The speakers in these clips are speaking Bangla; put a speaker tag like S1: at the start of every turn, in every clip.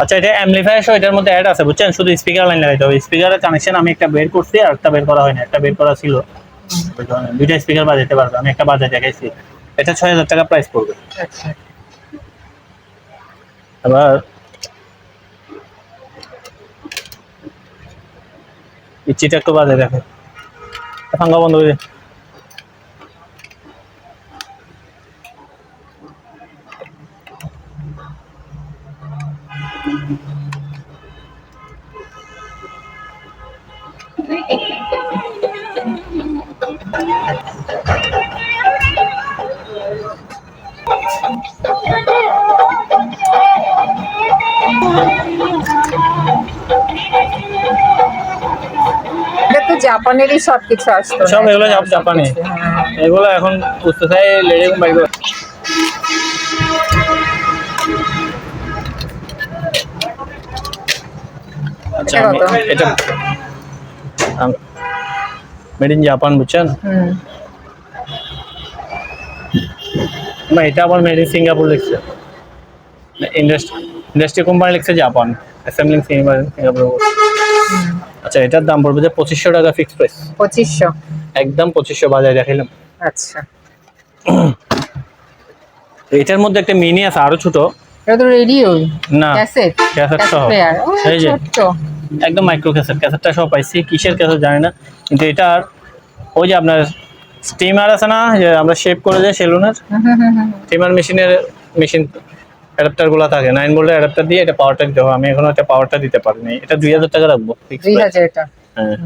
S1: আচ্ছা এটা অ্যামপ্লিফায়ার সহ এটার মধ্যে অ্যাড আছে, বুঝছেন? শুধু স্পিকার লাইন লাগাইতে হবে। স্পিকারের কানেকশন আমি একটা বের করছি আর একটা বের করা হয়নি, একটা বের করা ছিল। দুইটা স্পিকার বাজাতে পারবে, আমি একটা বাজায় দেখাইছি। এটা ছয় হাজার টাকা প্রাইস পড়বে। আবার ইচ্ছিটা একটু বাজে দেখে ফাঙ্গা বন্ধ করে
S2: জাপানেরই সব কিছু আসতো
S1: সব এগুলো জাপ- জাপানি। এগুলো এখন বুঝতে চাই লেডি বাইক আচ্ছা?
S2: এটা
S1: মেড ইন জাপান বুঝছেন না এটা আবার মেড ইন সিঙ্গাপুর লিখছে ইন্ডাস্ট্রি ইন্ডাস্ট্রি কোম্পানি লিখছে জাপান অ্যাসেম্বলিং সিঙ্গাপুর আচ্ছা এটার দাম পড়বে যে পঁচিশশো টাকা ফিক্স প্রাইস
S2: পঁচিশশো
S1: একদম পঁচিশশো বাজারে দেখাইলাম
S2: আচ্ছা
S1: এটার মধ্যে একটা মিনি আছে আরও ছোট
S2: এটা তো রেডিও
S1: না
S2: ক্যাসেট
S1: ক্যাসেট সহ এই যে।
S2: ছোট্ট
S1: একদম মাইক্রো ক্যাসেট ক্যাসেটটা সব পাইছি। কিসের ক্যাসেট জানি না কিন্তু এটার ওই যে আপনার স্টিমার আছে না যে আমরা শেপ করে দেয় সেলুনের। স্টিমার মেশিনের মেশিন অ্যাডাপ্টারগুলো থাকে। নাইন ভোল্টের অ্যাডাপ্টার দিয়ে এটা পাওয়ারটা দিতে হবে আমি এখন একটা পাওয়ারটা দিতে পারিনি এটা দুই হাজার টাকা রাখব। হ্যাঁ।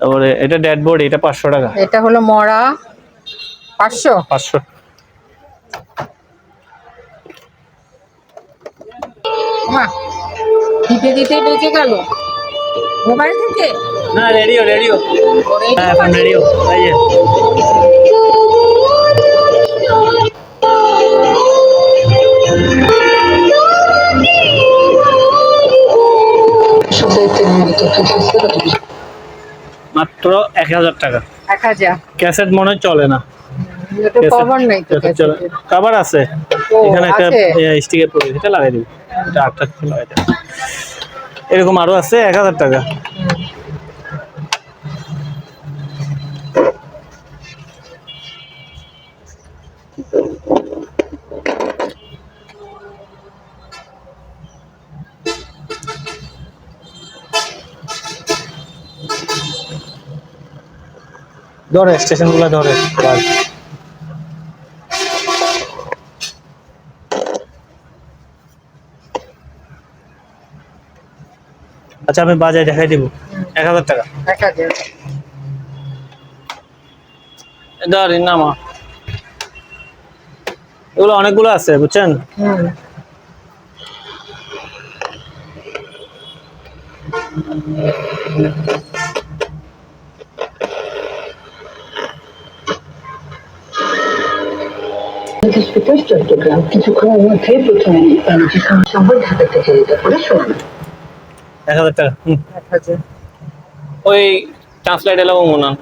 S1: তারপরে এটা ড্যাড বোর্ড এটা পাঁচশো টাকা।
S2: এটা হলো মরা পাঁচশো?
S1: পাঁচশো।
S2: মা দিতে দিতে বেঁচে গেল। মোবাইল থেকে?
S1: না রেডিও রেডিও হ্যাঁ এখন রেডিও এই যে। মাত্র এক হাজার টাকা।
S2: এক হাজার।
S1: ক্যাসেট মনে চলে না।
S2: এটা কভার নেই
S1: আছে এখানে একটা? স্টিকের পড়ে এটা লাগাই দিবি। এটা আটটা লাগাই দেবো। এরকম আরও আছে এক হাজার টাকা। ধরে স্টেশনগুলো ধরে আচ্ছা আমি বাজারে দেখাই দিব। এক হাজার টাকা।
S2: হাজার।
S1: ধর নামা। এগুলো অনেকগুলো আছে বুঝছেন?
S2: হুম।
S3: স্পিকার চট্টগ্রাম মধ্যে প্রথমে বাণিজ্য খাওয়া সম্বল ঢাকা থেকে করে শোনান
S1: এক হাজার টাকা হুম ওই ট্রান্সলাইট এলাম মনে হয়।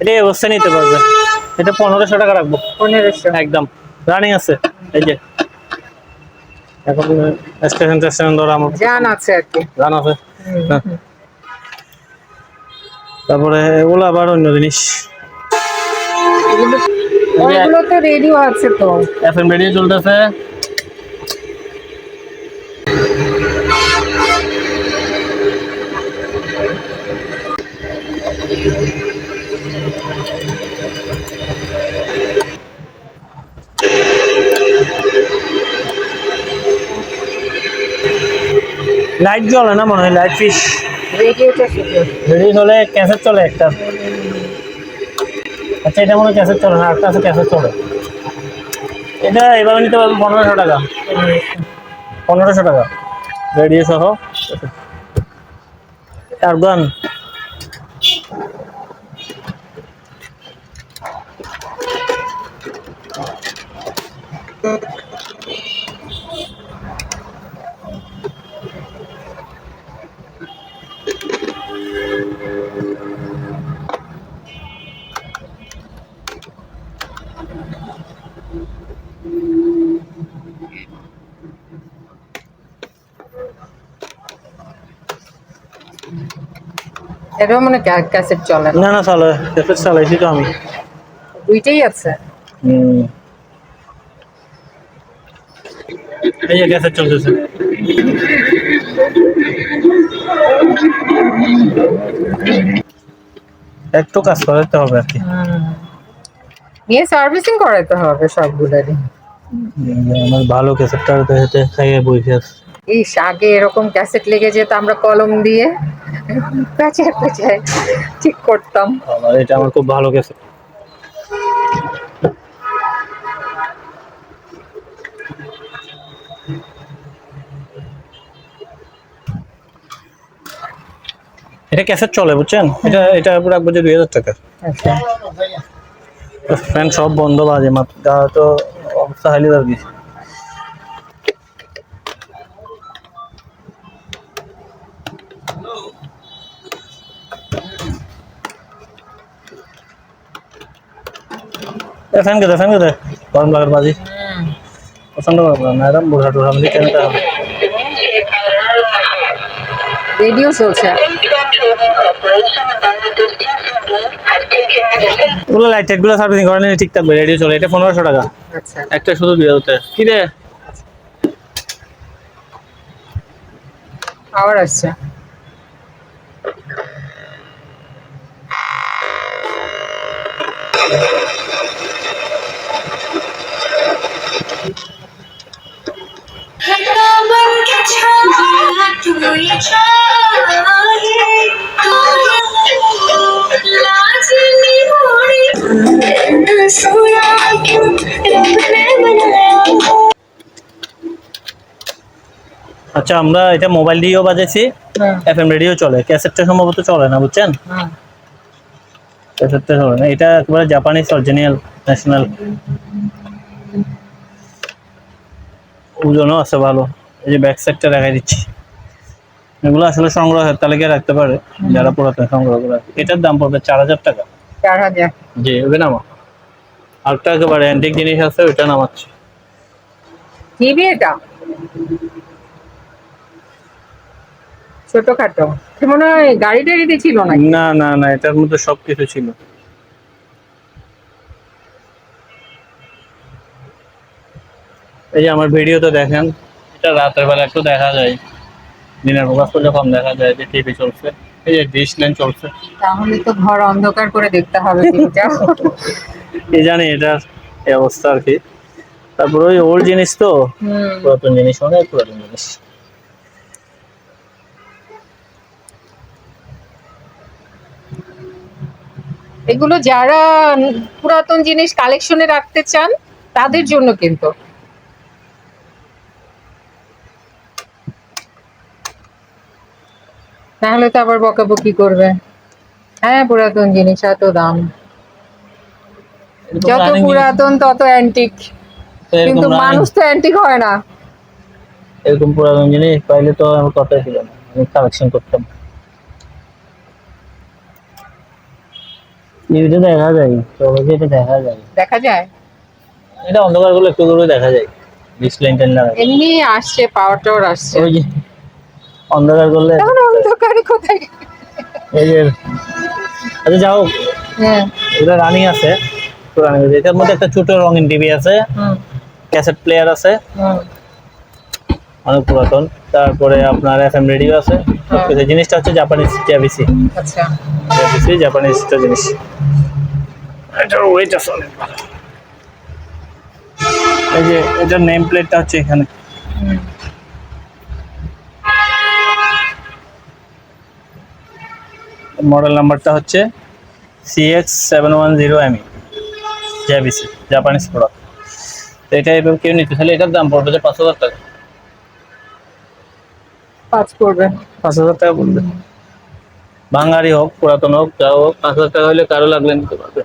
S1: এটা অবস্থা নিতে পারবে এটা পনেরোশো টাকা রাখব।
S2: পনেরোশো।
S1: একদম। রানিং আছে। এই যে। এখন স্টেশন টেশন ধরো আমার।
S2: জান আছে আর কি।
S1: আছে। হ্যাঁ। তারপরে আবার অন্য জিনিস।
S2: তো রেডিও আছে তো।
S1: রেডিও চলতেছে। লাইট জ্বলে না মনে হয়? লাইট
S2: ফিস
S1: রেডি হলে ক্যাসে চলে একটা। আচ্ছা এটা মনে হয় চলে না একটা আছে ক্যাসেট চলে। এটা এভাবে নিতে পারবে পনেরোশো টাকা। পনেরোশো টাকা। রেডিও সহ। আর গান
S2: এটাও মানে ক্যাসেট চলে না
S1: না চলে। ক্যাসেট চালাইছি তো আমি।
S2: দুইটাই আছে।
S1: হুম। এই যে চলতেছে। একটু কাজ করাতে হবে আর কি।
S2: নিয়ে সার্ভিসিং করাতে হবে সবগুলোরই।
S1: আমার ভালো ক্যাসেটটা হেঁটে খাইয়ে বসে আছে
S2: ইস আগে এরকম ক্যাসেট লেগে যেত আমরা কলম দিয়ে পেঁচায় পেঁচায় ঠিক করতাম।
S1: আমার এটা আমার খুব ভালো ক্যাসেট এটা ক্যাসেট চলে বুঝছেন? এটা এটা রাখব যে দুই হাজার টাকা
S2: আচ্ছা।
S1: ফ্যান সব বন্ধ বাজে মাত্র তো অবস্থা হাইলি আর কি ফ্যান কে দে ফ্যান কে দে গরম লাগার বাজি। পছন্দ করব না ম্যাডাম বুড়া টুড়া আমি কেনটা
S2: রেডিও চলছে।
S1: ওগুলো লাইট টাইটগুলো সার্ভিসিং করা নিলে ঠিক থাকবে রেডিও চলে এটা পনেরোশো টাকা।
S2: আচ্ছা।
S1: একটা শুধু দুই হাজার কি রে?
S2: আবার আসছে।
S1: আচ্ছা আমরা এটা মোবাইল দিয়েও বাজাইছি
S2: হুম
S1: এফ এম রেডিও চলে। ক্যাসেটটা সম্ভবত চলে না বুঝছেন? ক্যাসেটটা চলে না। এটা একেবারে জাপানিজ অরিজিনাল ন্যাশনাল ওজনও আছে ভালো। এই যে ব্যাক সাইডটা দেখাই দিচ্ছি। এগুলো আসলে সংগ্রহের তালিকায় রাখতে পারে যারা পুরাতন সংগ্রহ করে এটার দাম পড়বে চার হাজার টাকা।
S2: চার হাজার।
S1: জি ওকে নামা। আরেকটা একেবারে অ্যান্টিক জিনিস আছে ওইটা নামাচ্ছি।
S2: টিভি এটা? ছোটখাটো। মনে হয় গাড়ি টাড়িতে ছিল না
S1: না না না এটার মধ্যে সব কিছু ছিল। এই যে আমার ভিডিওতে দেখেন এটা রাতের বেলা একটু দেখা যায়। দিনের প্রকাশ করলে কম দেখা যায় যে টিভি চলছে। এই যে ডিশ লাইন চলছে।
S2: তাহলে তো ঘর অন্ধকার করে দেখতে হবে টিভিটা
S1: এই জানি এটার এই অবস্থা আর কি। তারপর ওই ওল্ড জিনিস তো? পুরাতন জিনিস অনেক পুরাতন জিনিস।
S2: এগুলো যারা পুরাতন জিনিস কালেকশনে রাখতে চান তাদের জন্য কিন্তু। নাহলে তো আবার বকাবকি করবে। হ্যাঁ পুরাতন জিনিস এত দাম। যত পুরাতন তত অ্যান্টিক কিন্তু মানুষ তো অ্যান্টিক হয় না।
S1: এরকম পুরাতন জিনিস পাইলে তো আমার কথাই ছিল না। আমি কালেকশন করতাম। টিভিতে দেখা যায় চোখে এটা দেখা যায়।
S2: দেখা যায়?
S1: এটা অন্ধকারগুলো একটু দূরে দেখা যায়। ডিস লাইন টেন লাগা
S2: এমনি আসছে পাওয়ার টাওয়ার আসছে।
S1: ওই যে অন্ধকার করলে?
S2: অন্ধকারে কোথায়?
S1: এই যে আচ্ছা যাও।
S2: হ্যাঁ।
S1: এটা রানিং আছে পুরানি এটার মধ্যে একটা ছোট রঙিন টিভি আছে
S2: হুম।
S1: ক্যাসেট প্লেয়ার আছে
S2: হুম।
S1: অনেক পুরাতন। তারপরে আপনার এফএম রেডিও আছে সবকিছু। জিনিসটা হচ্ছে জাপানিজ জেভিসি
S2: আচ্ছা।
S1: জেভিসি জাপানিজ জিনিস। এটার ওয়েট আছে অনেক ভালো। এই যে এটার নেম প্লেটটা হচ্ছে এখানে। মডেল নাম্বারটা হচ্ছে CX seven one zero ME JBC Japanese product তো এটা এবার কেউ নিতে তাহলে এটার দাম পড়বে যে পাঁচ হাজার টাকা।
S2: পাঁচ
S1: পাঁচ হাজার টাকা পড়বে। বাঙালি হোক পুরাতন হোক যা হোক পাঁচ হাজার টাকা হলে কারও লাগলে নিতে পারবে।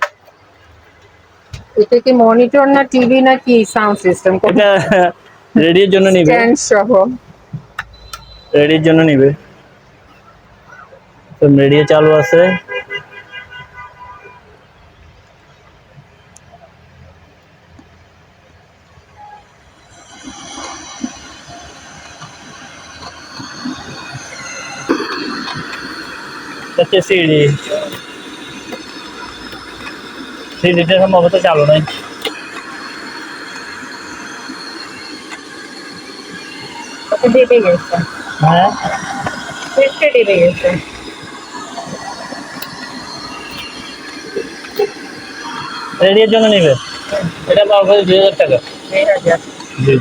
S2: এটা কি মনিটর না টিভি না কি সাউন্ড সিস্টেম
S1: এটা রেডিওর জন্য নিবে।
S2: স্ট্যান্ড সহ।
S1: রেডিওর জন্য নিবে। তো রেডিও চালু আছে হচ্ছে সিডি সিডিটা সম্ভবত চালু নাই
S2: ওটা ডেবে গেছে
S1: হ্যাঁ
S2: সুইচটা ডেবে গেছে
S1: রেডিওর জন্য নেবে। এটা পাওয়া দুই হাজার টাকা। জি।